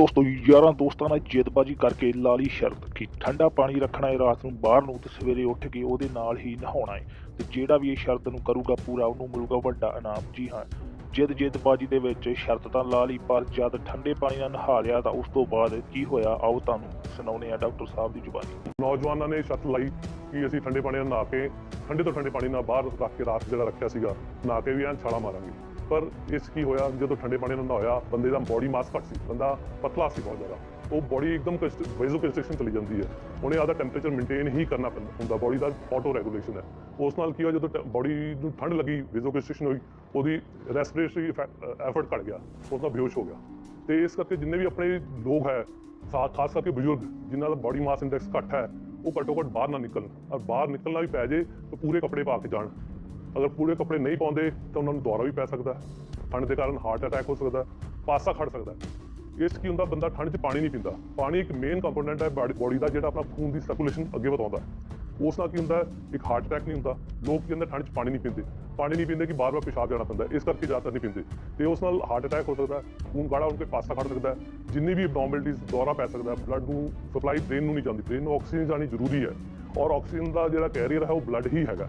ਦੋਸਤੋ, ਯਾਰਾਂ ਦੋਸਤਾਂ ਨਾਲ ਜੇਦਬਾਜ਼ੀ ਕਰਕੇ ਲਾ ਲਈ ਸ਼ਰਤ ਕਿ ਠੰਡਾ ਪਾਣੀ ਰੱਖਣਾ ਹੈ ਰਾਤ ਨੂੰ, ਬਾਹਰ ਨੂੰ ਤੇ ਸਵੇਰੇ ਉੱਠ ਕੇ ਉਹਦੇ ਨਾਲ ਹੀ ਨਹਾਉਣਾ ਹੈ। ਤੇ ਜਿਹੜਾ ਵੀ ਇਹ ਸ਼ਰਤ ਨੂੰ ਕਰੂਗਾ ਪੂਰਾ, ਉਹਨੂੰ ਮਿਲੂਗਾ ਵੱਡਾ ਇਨਾਮ। ਜੀ ਹਾਂ, ਜਿੱਦ ਜਿੱਦਬਾਜੀ ਦੇ ਵਿੱਚ ਸ਼ਰਤ ਤਾਂ ਲਾ ਲਈ, ਪਰ ਜਦ ਠੰਡੇ ਪਾਣੀ ਨਾਲ ਨਹਾ ਲਿਆ ਤਾਂ ਉਸ ਤੋਂ ਬਾਅਦ ਕੀ ਹੋਇਆ? ਆਓ ਤੁਹਾਨੂੰ ਸੁਣਾਉਂਦੇ ਆ ਡਾਕਟਰ ਸਾਹਿਬ ਦੀ ਜ਼ੁਬਾਨੀ। ਨੌਜਵਾਨਾਂ ਨੇ ਸ਼ਰਤ ਲਾਈ ਕਿ ਅਸੀਂ ਠੰਡੇ ਪਾਣੀ ਨਾਲ ਨਹਾ ਕੇ, ਠੰਡੇ ਤੋਂ ਠੰਡੇ ਪਾਣੀ ਨਾਲ ਬਾਹਰ ਰੱਖ ਕੇ ਰਾਤ ਜਿਹੜਾ ਰੱਖਿਆ ਸੀਗਾ, ਨਹਾ ਕੇ ਵੀ ਐਨ ਛਾਲਾ ਮਾਰਾਂਗੇ। ਪਰ ਇਸ ਕੀ ਹੋਇਆ? ਜਦੋਂ ਠੰਡੇ ਪਾਣੀ ਨਾਲ ਹੋਇਆ, ਬੰਦੇ ਦਾ ਬੋਡੀ ਮਾਸ ਘੱਟ ਸੀ, ਬੰਦਾ ਪਤਲਾ ਸੀ ਬਹੁਤ ਜ਼ਿਆਦਾ। ਉਹ ਬੋਡੀ ਇੱਕਦਮ ਵੈਜ਼ੋ ਕੰਸਟ੍ਰਕਸ਼ਨ ਚਲੀ ਜਾਂਦੀ ਹੈ। ਉਹਨੇ ਆਦਾ ਟੈਂਪਰੇਚਰ ਮੇਨਟੇਨ ਹੀ ਕਰਨਾ ਪੈਂਦਾ, ਹੁੰਦਾ ਬੋਡੀ ਦਾ ਆਟੋ ਰੈਗੂਲੇਸ਼ਨ ਹੈ। ਉਸ ਨਾਲ ਕੀ ਹੋਇਆ? ਜਦੋਂ ਬੋਡੀ ਨੂੰ ਠੰਡ ਲੱਗੀ ਵੈਜ਼ੋ ਕੰਸਟ੍ਰਕਸ਼ਨ ਹੋਈ, ਉਹਦੀ ਰੈਸਪੀਰੇਟਰੀ ਐਫਰਟ ਘਟ ਗਿਆ। ਉਹਦਾ ਬੇਹੋਸ਼ ਹੋ ਗਿਆ। ਤੇ ਇਸ ਕਰਕੇ ਜਿੰਨੇ ਵੀ ਆਪਣੇ ਲੋਕ ਹੈ ਖਾ- ਖਾਸ ਕਰਕੇ ਬਜ਼ੁਰਗ, ਜਿਨ੍ਹਾਂ ਦਾ ਬੋਡੀ ਮਾਸ ਇੰਡੈਕਸ ਘੱਟ ਹੈ, ਉਹ ਘੱਟੋ ਘੱਟ ਬਾਹਰ ਨਾ ਨਿਕਲਣ। ਔਰ ਬਾਹਰ ਨਿਕਲਣਾ ਵੀ ਪੈ ਜੇ, ਤਾਂ ਪੂਰੇ ਕੱਪੜੇ ਪਾ ਕੇ ਜਾਣ। ਅਗਰ ਪੂਰੇ ਕੱਪੜੇ ਨਹੀਂ ਪਾਉਂਦੇ ਤਾਂ ਉਹਨਾਂ ਨੂੰ ਦੌਰਾ ਵੀ ਪੈ ਸਕਦਾ ਹੈ। ਠੰਡ ਦੇ ਕਾਰਨ ਹਾਰਟ ਅਟੈਕ ਹੋ ਸਕਦਾ ਹੈ, ਪਾਸਾ ਖੜ ਸਕਦਾ ਹੈ। ਇਸ ਕੀ ਹੁੰਦਾ, ਬੰਦਾ ਠੰਡ 'ਚ ਪਾਣੀ ਨਹੀਂ ਪੀਂਦਾ। ਪਾਣੀ ਇੱਕ ਮੇਨ ਕੰਪੋਨੈਂਟ ਹੈ ਬਾਡੀ ਦਾ ਜਿਹੜਾ ਆਪਣਾ ਖੂਨ ਦੀ ਸਰਕੂਲੇਸ਼ਨ ਅੱਗੇ ਵਧਾਉਂਦਾ ਉਸ ਨਾਲ ਕੀ ਹੁੰਦਾ, ਇੱਕ ਹਾਰਟ ਅਟੈਕ ਨਹੀਂ ਹੁੰਦਾ। ਲੋਕ ਕੀ ਹੁੰਦਾ ਠੰਡ 'ਚ ਪਾਣੀ ਨਹੀਂ ਪੀਂਦੇ। ਪਾਣੀ ਨਹੀਂ ਪੀਂਦੇ ਕਿ ਬਾਰ-ਬਾਰ ਪਿਸ਼ਾਬ ਜਾਣਾ ਪੈਂਦਾ ਇਸ ਕਰਕੇ ਜ਼ਿਆਦਾਤਰ ਨਹੀਂ ਪੀਂਦੇ। ਤੇ ਉਸ ਨਾਲ ਹਾਰਟ ਅਟੈਕ ਹੋ ਸਕਦਾ ਖੂਨ ਗਾੜਾ ਹੋ ਕੇ ਪਾਸਾ ਖੜ ਸਕਦਾ ਜਿੰਨੀ ਵੀ ਅਬਨੋਰਮੈਲਿਟੀਜ਼ ਦੌਰਾ ਪੈ ਸਕਦਾ ਬਲੱਡ ਨੂੰ ਸਪਲਾਈ ਬ੍ਰੇਨ ਨੂੰ ਨਹੀਂ ਜਾਂਦੀ। ਬ੍ਰੇਨ ਨੂੰ ਆਕਸੀਜਨ ਜਾਣੀ ਜ਼ਰੂਰੀ ਹੈ। ਔਰ ਆਕਸੀਜਨ ਦਾ ਜਿਹੜਾ ਕੈਰੀਅਰ ਹੈ, ਉਹ ਬਲੱਡ ਹੀ ਹੈਗਾ।